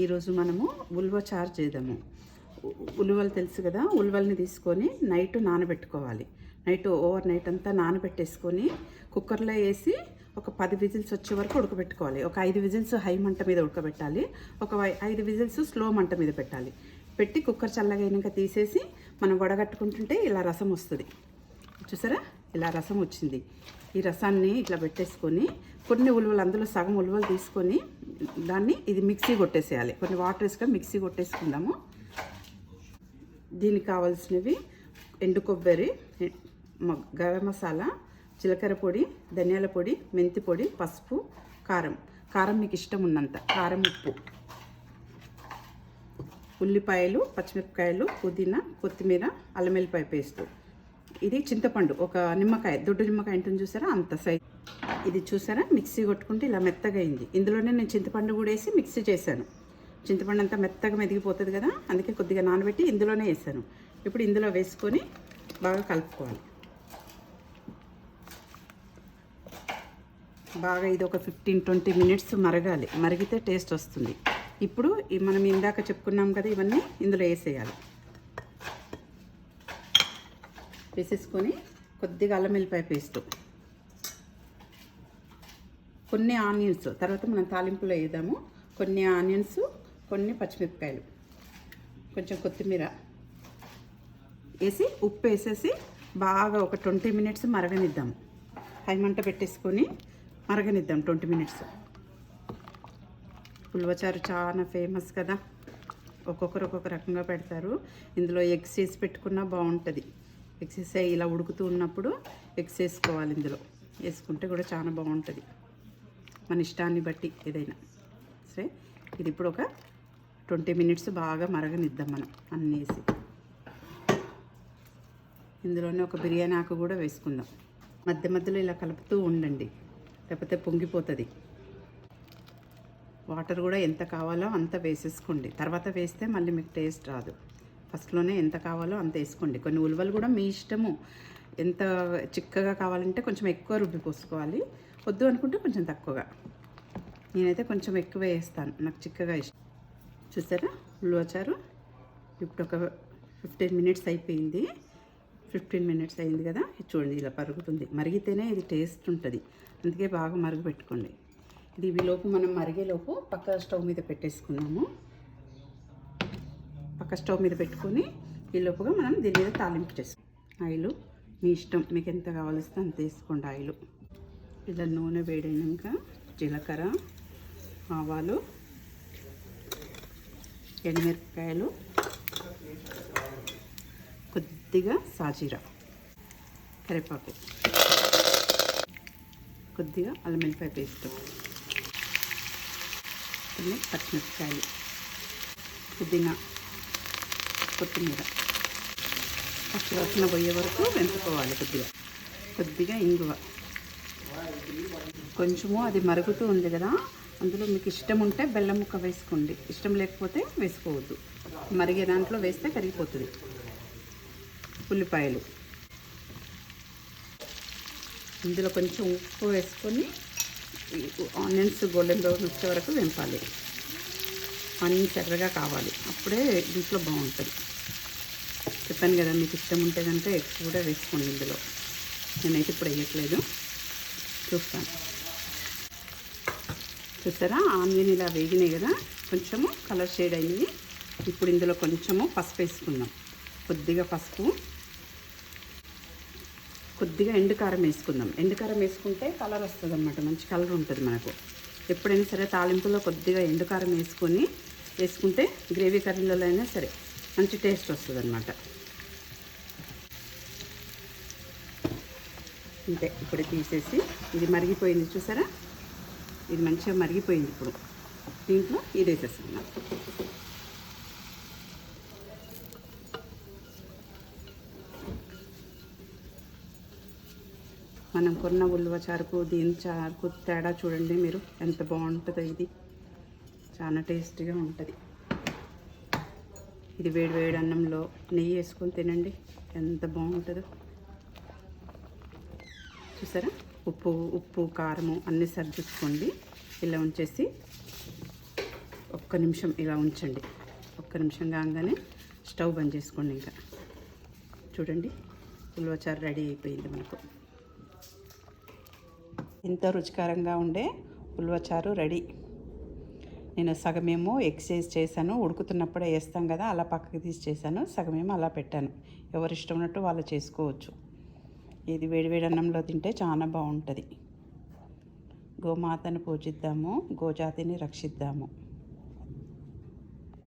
ఈరోజు మనము ఉల్వ చారు చేద్దాము. ఉలువలు తెలుసు కదా ఉలువల్ని తీసుకొని నైట్ నానబెట్టుకోవాలి. నైట్ ఓవర్ నైట్ అంతా నానబెట్టేసుకొని కుక్కర్లో వేసి ఒక పది విజిల్స్ వచ్చే వరకు ఉడకబెట్టుకోవాలి. ఒక ఐదు విజిల్స్ హై మంట మీద ఉడకబెట్టాలి. ఒక వై- ఐదు విజిల్స్ స్లో మంట మీద పెట్టాలి. పెట్టి కుక్కర్ చల్లగా అయినాక తీసేసి మనం వడగట్టుకుంటుంటే ఇలా రసం వస్తుంది. చూసారా? ఇలా రసం వచ్చింది. ఈ రసాన్ని ఇట్లా పెట్టేసుకొని కొన్ని ఉలువలు అందులో సగం ఉలువలు తీసుకొని దాన్ని ఇది మిక్సీ కొట్టేసేయాలి. కొన్ని వాటర్ వేసుకొని మిక్సీ కొట్టేసుకుందాము. దీనికి కావాల్సినవి ఎండు కొబ్బరి గరం మసాలా జీలకర్ర పొడి ధనియాల పొడి మెంతి పొడి పసుపు కారం. కారం మీకు ఇష్టం ఉన్నంత. కారం ఉప్పు. ఉల్లిపాయలు పచ్చిమిరపకాయలు పుదీనా కొత్తిమీర అల్లం వెల్లిపాయ ఇది చింతపండు. ఒక నిమ్మకాయ దొడ్డు నిమ్మకాయ ఉంటుంది చూసారా? అంత సైజ్ ఇది చూసారా? మిక్సీ కొట్టుకుంటే ఇలా మెత్తగా అయింది. ఇందులోనే నేను చింతపండు కూడా వేసి మిక్సీ చేశాను. చింతపండు అంతా మెత్తగా మెదిగిపోతుంది కదా అందుకే కొద్దిగా నానబెట్టి ఇందులోనే వేసాను ఇప్పుడు ఇందులో వేసుకొని బాగా కలుపుకోవాలి. బాగా ఇది ఒక ఫిఫ్టీన్ ట్వంటీ మినిట్స్ మరగాలి. మరిగితే టేస్ట్ వస్తుంది. ఇప్పుడు మనం ఇందాక చెప్పుకున్నాం కదా ఇవన్నీ ఇందులో వేసేయాలి. వేసేసుకొని కొద్దిగా అల్లం వెల్లిపాయ పేస్ట్. కొన్ని ఆనియన్స్ తర్వాత మనం తాలింపులో వేద్దాము. కొన్ని ఆనియన్స్ కొన్ని పచ్చిమిరపకాయలు. కొంచెం కొత్తిమీర వేసి ఉప్పు వేసేసి బాగా ఒక ట్వంటీ మినిట్స్ మరగనిద్దాము. పైమంట పెట్టేసుకొని మరగనిద్దాం ట్వంటీ మినిట్స్. పుల్వచారు చాలా ఫేమస్ కదా. ఒక్కొక్కరు ఒక్కొక్క రకంగా పెడతారు. ఇందులో ఎగ్స్ వేసి పెట్టుకున్నా బాగుంటుంది. ఎక్సెస్ ఇలా ఉడుకుతూ ఉన్నప్పుడు ఎగ్స్ వేసుకోవాలి ఇందులో. వేసుకుంటే కూడా చాలా బాగుంటుంది. మన ఇష్టాన్ని బట్టి ఏదైనా. సరే? ఇది ఇప్పుడు ఒక ట్వంటీ మినిట్స్ బాగా మరగనిద్దాం మనం అన్నీ ఇందులోనే ఒక బిర్యానీ ఆకు కూడా వేసుకుందాం. మధ్య మధ్యలో ఇలా కలుపుతూ ఉండండి. లేకపోతే పొంగిపోతుంది. వాటర్ కూడా ఎంత కావాలో అంత వేసేసుకోండి. తర్వాత వేస్తే మళ్ళీ మీకు టేస్ట్ రాదు. ఫస్ట్లోనే ఎంత కావాలో అంత వేసుకోండి. కొన్ని ఉలవలు కూడా మీ ఇష్టము. ఎంత చిక్కగా కావాలంటే కొంచెం ఎక్కువ రుబ్బి పోసుకోవాలి. వద్దు అనుకుంటే కొంచెం తక్కువగా. నేనైతే కొంచెం ఎక్కువ వేస్తాను. నాకు చిక్కగా ఇష్టం. చూసారా? ఉల్వచారు ఇప్పుడు ఒక ఫిఫ్టీన్ మినిట్స్ అయిపోయింది. ఫిఫ్టీన్ మినిట్స్ అయింది కదా? చూడండి ఇలా పరుగుతుంది. మరిగితేనే ఇది టేస్ట్ ఉంటుంది. అందుకే బాగా మరుగు పెట్టుకోండి. ఇది ఈలోపు మనం మరిగేలోపు పక్క స్టవ్ మీద పెట్టేసుకున్నాము. పక్క స్టవ్ మీద పెట్టుకొని ఈ లోపుగా మనం దీని మీద తాలింపు చేస్తాం ఆయిల్ మీ ఇష్టం మీకు ఎంత కావాల్స్తే అంత వేసుకోండి ఆయిల్. ఇలా నూనె వేడైనాక జీలకర్ర ఆవాలు ఎండుమిరపకాయలు కొద్దిగా సాజీరా కరివేపాకు కొద్దిగా అల్లం వెల్లిపాయ పేస్ట్ కొన్ని పచ్చిమిరపకాయలు పుదీనా కొత్తిమీర. పచ్చివాసన పోయే వరకు వెంపుకోవాలి కొద్దిగా. కొద్దిగా ఇంగువ. కొంచెము అది మరుగుతూ ఉంది కదా అందులో మీకు ఇష్టం ఉంటే బెల్లం ముక్క వేసుకోండి. ఇష్టం లేకపోతే వేసుకోవద్దు. మరిగే దాంట్లో వేస్తే కరిగిపోతుంది. ఉల్లిపాయలు. ఇందులో కొంచెం ఉప్పు వేసుకొని ఆనియన్స్ గోల్డెన్ బ్రౌన్ వచ్చే వరకు వెంపాలి. ఎర్రగా కావాలి. అప్పుడే ఇంట్లో బాగుంటుంది. చెప్పాను కదా మీకు ఇష్టం ఉంటే కనుక ఎక్కువ కూడా వేసుకోండి ఇందులో. నేనైతే ఇప్పుడు వేయట్లేదు. చూస్తాను. చూసారా? ఆనియన్ ఇలా వేగినాయి కదా? కొంచెము కలర్ షేడ్ అయింది. ఇప్పుడు ఇందులో కొంచెము పసుపు వేసుకుందాం. కొద్దిగా పసుపు. కొద్దిగా ఎండుకారం వేసుకుందాం. ఎండుకారం వేసుకుంటే కలర్ వస్తుంది అనమాట మంచి కలర్ ఉంటుంది మనకు. ఎప్పుడైనా సరే తాలింపులో కొద్దిగా ఎండుకారం వేసుకొని వేసుకుంటే గ్రేవీ కర్రీలలో అయినా సరే మంచి టేస్ట్ వస్తుంది అనమాట అంతే ఇప్పుడు తీసేసి ఇది మరిగిపోయింది చూసారా? ఇది మంచిగా మరిగిపోయింది ఇప్పుడు. దీంట్లో ఇది వేసేస్తున్నాం మనం కొన్న ఉల్వ చారుకు దీని చారుకు తేడా చూడండి మీరు ఎంత బాగుంటుందో ఇది. చాలా టేస్టీగా ఉంటుంది. ఇది వేడి వేడి అన్నంలో నెయ్యి వేసుకొని తినండి. ఎంత బాగుంటుందో. చూసారా? ఉప్పు ఉప్పు కారము అన్నీ సర్దుకోండి ఇలా ఉంచేసి ఒక్క నిమిషం ఇలా ఉంచండి. ఒక్క నిమిషం కాగానే స్టవ్ బంద్ చేసుకోండి ఇంకా. చూడండి ఉల్వచారు రెడీ అయిపోయింది మనకు. ఎంతో రుచికరంగా ఉండే ఉల్వచారు రెడీ. నేను సగమేమో ఎక్సైజ్ చేశాను ఉడుకుతున్నప్పుడే వేస్తాం కదా అలా పక్కకి తీసి చేశాను సగమేమో అలా పెట్టాను. ఎవరు ఇష్టం ఉన్నట్టు వాళ్ళు చేసుకోవచ్చు. ఇది వేడివేడి అన్నంలో తింటే చాలా బాగుంటుంది. గోమాతను పూజిద్దాము గోజాతిని రక్షిద్దాము.